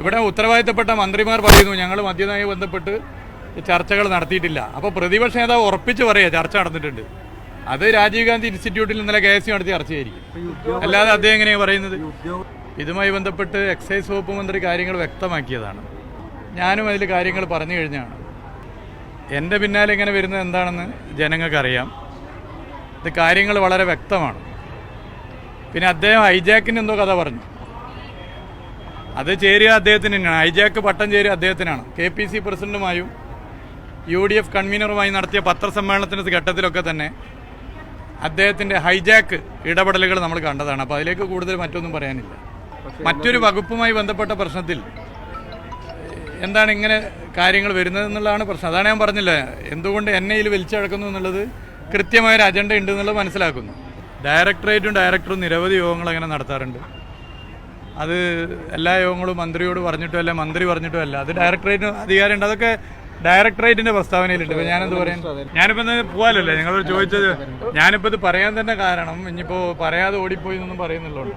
ഇവിടെ ഉത്തരവാദിത്തപ്പെട്ട മന്ത്രിമാർ പറയുന്നു ഞങ്ങൾ മദ്യനയമായി ബന്ധപ്പെട്ട് ചർച്ചകൾ നടത്തിയിട്ടില്ല. അപ്പോൾ പ്രതിപക്ഷ നേതാവ് ഉറപ്പിച്ച് പറയുക ചർച്ച നടന്നിട്ടുണ്ട്. അത് രാജീവ് ഗാന്ധി ഇൻസ്റ്റിറ്റ്യൂട്ടിൽ ഇന്നലെ കെ എസ് നടത്തിയ ചർച്ചയായിരിക്കും. അല്ലാതെ അദ്ദേഹം എങ്ങനെയാണ് പറയുന്നത്? ഇതുമായി ബന്ധപ്പെട്ട് എക്സൈസ് വകുപ്പ് മന്ത്രി കാര്യങ്ങൾ വ്യക്തമാക്കിയതാണ്. ഞാനും അതിൽ കാര്യങ്ങൾ പറഞ്ഞു കഴിഞ്ഞാണ്. എന്റെ പിന്നാലെ ഇങ്ങനെ വരുന്നത് എന്താണെന്ന് ജനങ്ങൾക്കറിയാം. ഇത് കാര്യങ്ങൾ വളരെ വ്യക്തമാണ്. പിന്നെ അദ്ദേഹം ഹൈജാക്കിന്റെ എന്തോ കഥ പറഞ്ഞു. അത് ചേരുക അദ്ദേഹത്തിന് തന്നെയാണ് ഹൈജാക്ക് പട്ടം ചേരുക അദ്ദേഹത്തിനാണ്. കെ പി സി പ്രസിഡന്റുമായും യു ഡി എഫ് കൺവീനറുമായി നടത്തിയ പത്രസമ്മേളനത്തിന്റെ ഘട്ടത്തിലൊക്കെ തന്നെ അദ്ദേഹത്തിന്റെ ഹൈജാക്ക് ഇടപെടലുകൾ നമ്മൾ കണ്ടതാണ്. അപ്പോൾ അതിലേക്ക് കൂടുതൽ മറ്റൊന്നും പറയാനില്ല. മറ്റൊരു വകുപ്പുമായി ബന്ധപ്പെട്ട പ്രശ്നത്തിൽ എന്താണ് ഇങ്ങനെ കാര്യങ്ങൾ വരുന്നത് എന്നുള്ളതാണ് പ്രശ്നം. അതാണ് ഞാൻ പറഞ്ഞില്ല എന്തുകൊണ്ട് എന്നെ ഇതിൽ വലിച്ചടക്കുന്നു എന്നുള്ളത് കൃത്യമായൊരു അജണ്ട ഉണ്ട് എന്നുള്ളത് മനസ്സിലാക്കുന്നു. ഡയറക്ടറേറ്റും ഡയറക്ടറും നിരവധി യോഗങ്ങൾ അങ്ങനെ നടത്താറുണ്ട്. അത് എല്ലാ യോഗങ്ങളും മന്ത്രിയോട് പറഞ്ഞിട്ടും അല്ല മന്ത്രി പറഞ്ഞിട്ടും അല്ല അത് ഡയറക്ടറേറ്റിന് അധികാരമുണ്ട്. അതൊക്കെ ഡയറക്ടറേറ്റിന്റെ പ്രസ്താവനയിലുണ്ട്. ഇപ്പൊ ഞാനെന്ത് പറയാൻ ഞാനിപ്പോ പോവാലല്ലേ? നിങ്ങളോട് ചോദിച്ചത് ഞാനിപ്പോ ഇത് പറയാൻ തന്നെ കാരണം ഇനിയിപ്പോ പറയാതെ ഓടിപ്പോയി എന്നൊന്നും പറയുന്നുള്ളൂ